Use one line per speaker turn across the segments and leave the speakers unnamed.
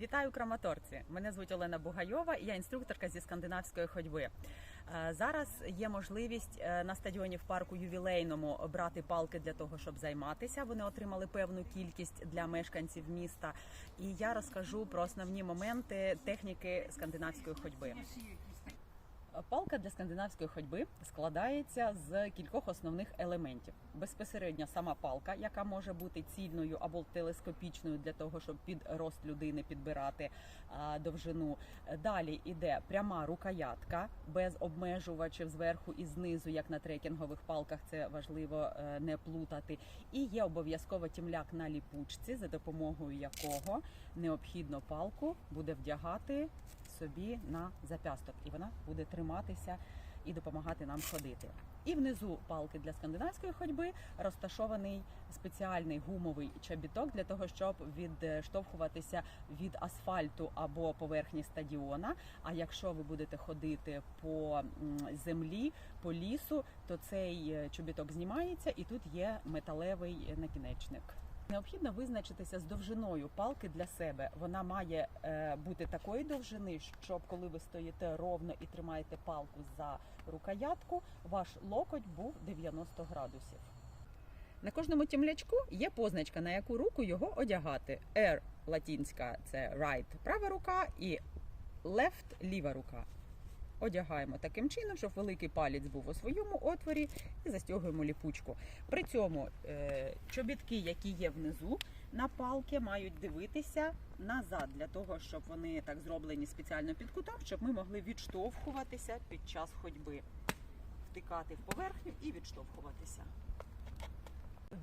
Вітаю Краматорці! Мене звуть Олена Бугайова, я інструкторка зі скандинавської ходьби. Е, Зараз є можливість е, на стадіоні в парку ювілейному брати палки для того, щоб займатися. Вони отримали певну кількість для мешканців міста. І я розкажу про основні моменти техніки скандинавської ходьби. Палка для скандинавської ходьби складається з кількох основних елементів. Безпосередньо сама палка, яка може бути цільною або телескопічною для того, щоб під рост людини підбирати довжину. Далі йде пряма рукоятка без обмежувачів зверху і знизу, як на трекінгових палках. Це важливо е, не плутати. І є обов'язково тімляк на ліпучці, за допомогою якого необхідно палку буде вдягати собі на запясток, і вона буде триматися і допомагати нам ходити. І внизу палки для скандинавської ходьби розташований спеціальний гумовий чобіток для того, щоб відштовхуватися від асфальту або поверхні стадіона. А якщо ви будете ходити по землі, по лісу, то цей е, чобіток знімається, і тут є металевий накінечник. Необхідно визначитися з довжиною палки для себе. Вона має е, бути такої довжини, щоб коли ви стоїте ровно і тримаєте палку за рукоятку, ваш локоть був 90 градусів. На кожному тімлячку є позначка, на яку руку його одягати. R латинська це right права рука і left ліва рука. Одягаємо таким чином, щоб великий палець був у своєму отворі, і застягуємо ліпучку. При цьому е, чобітки, які є внизу на палки, мають дивитися назад для того, щоб вони так зроблені спеціально під кутом, щоб ми могли відштовхуватися під час ходьби, втикати в поверхню і відштовхуватися.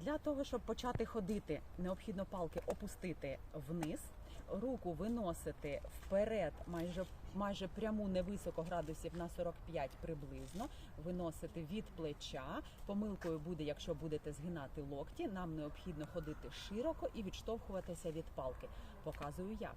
Для того, щоб почати ходити, необхідно палки опустити вниз, руку виносити вперед, майже майже пряму невисоко градусів на 45 приблизно, виносити від плеча. Помилкою буде, якщо будете згинати локті. Нам необхідно ходити широко і відштовхуватися від палки. Показую як.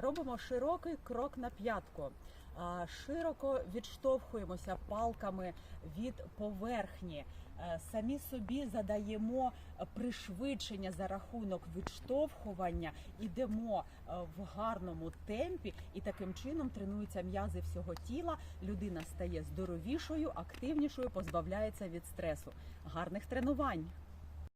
Робимо широкий крок на п'ятку. Широко відштовхуємося палками від поверхні. Е, Самі собі задаємо пришвидшення за рахунок відштовхування, ідемо е, в гарному темпі, і таким чином тренуються м'язи всього тіла. Людина стає здоровішою, активнішою, позбавляється від стресу. Гарних тренувань!